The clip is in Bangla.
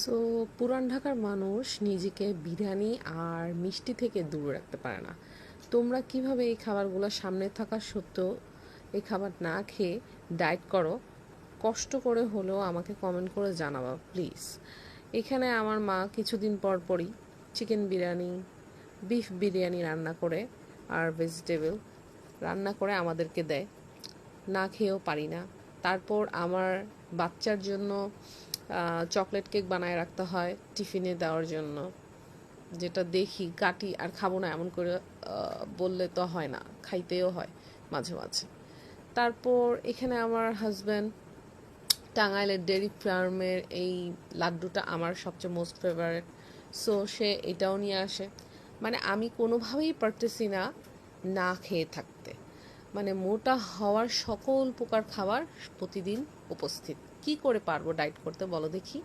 সো পুরান ঢাকার মানুষ নিজেকে বিরিয়ানি আর মিষ্টি থেকে দূরে রাখতে পারে না। তোমরা কীভাবে এই খাবারগুলো সামনে থাকা সত্ত্বেও এই খাবার না খেয়ে ডায়েট করো, কষ্ট করে হলেও আমাকে কমেন্ট করে জানাবা, প্লিজ। এখানে আমার মা কিছুদিন পর পরই চিকেন বিরিয়ানি, বিফ বিরিয়ানি রান্না করে আর ভেজিটেবল রান্না করে আমাদেরকে দেয়। না খেয়েও পারি না। তারপর আমার বাচ্চার জন্য চকলেট কেক বানায় রাখতে হয় টিফিনে দেওয়ার জন্য। যেটা দেখি, কাটি আর খাব না এমন করে বললে তো হয় না, খাইতেও হয় মাঝে মাঝে। তারপর এখানে আমার হাজব্যান্ড টাঙ্গাইলের ডেয়ারি ফার্মের এই লাড্ডুটা আমার সবচেয়ে মোস্ট ফেভারিট সো সে এটাও নিয়ে আসে। মানে আমি কোনোভাবেই পারতেছি না না খেয়ে থাকতে। মানে মোটা হওয়ার সকল প্রকার খাবার প্রতিদিন উপস্থিত। কি করে পারব ডায়েট করতে বলো দেখি।